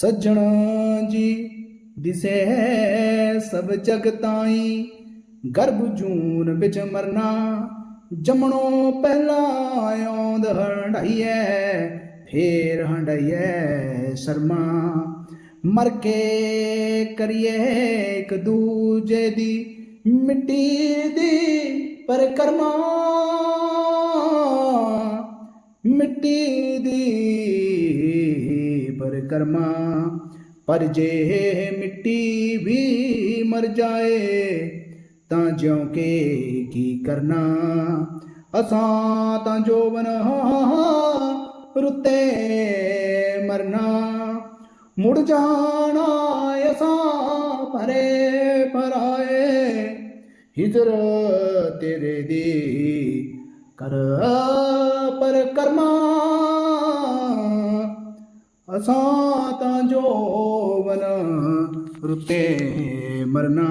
ਸੱਜਣਾ ਜੀ ਦਿਸੇ ਸਭ ਜਗ ਤਾਈ, ਗਰਭ ਜੂਨ ਵਿੱਚ ਮਰਨਾ, ਜੰਮਣੋਂ ਪਹਿਲਾਂ ਆਉਂਦ ਹੰਡਾਈਐ ਫੇਰ ਹੰਡਾਈਐ ਸ਼ਰਮਾ। ਮਰ ਕੇ ਕਰੀਏ ਇੱਕ ਦੂਜੇ ਦੀ ਮਿੱਟੀ ਦੀ ਪਰਕਰਮਾ। ਮਿੱਟੀ ਦੀ ਪਰਕਰਮਾ ਪਰ ਜੇ ਮਿੱਟੀ ਵੀ ਮਰ ਜਾਏ, ਤਾਂ ਜਿਉਂ ਕੇ ਕੀ ਕਰਨਾ? ਅਸਾਂ ਤਾਂ ਜੋਬਨ ਰੁੱਤੇ ਮਰਨਾ। ਮੁੜ ਜਾਣਾ ਅਸਾਂ ਪਰੇ ਪਰਾਏ ਹਿਜਰ ਤੇਰੇ ਦੀ ਕਰ ਪਰ ਕਰਮਾ। ਅਸਾਂ ਤਾਂ ਜੋਵਨ ਰੁੱਤੇ ਮਰਨਾ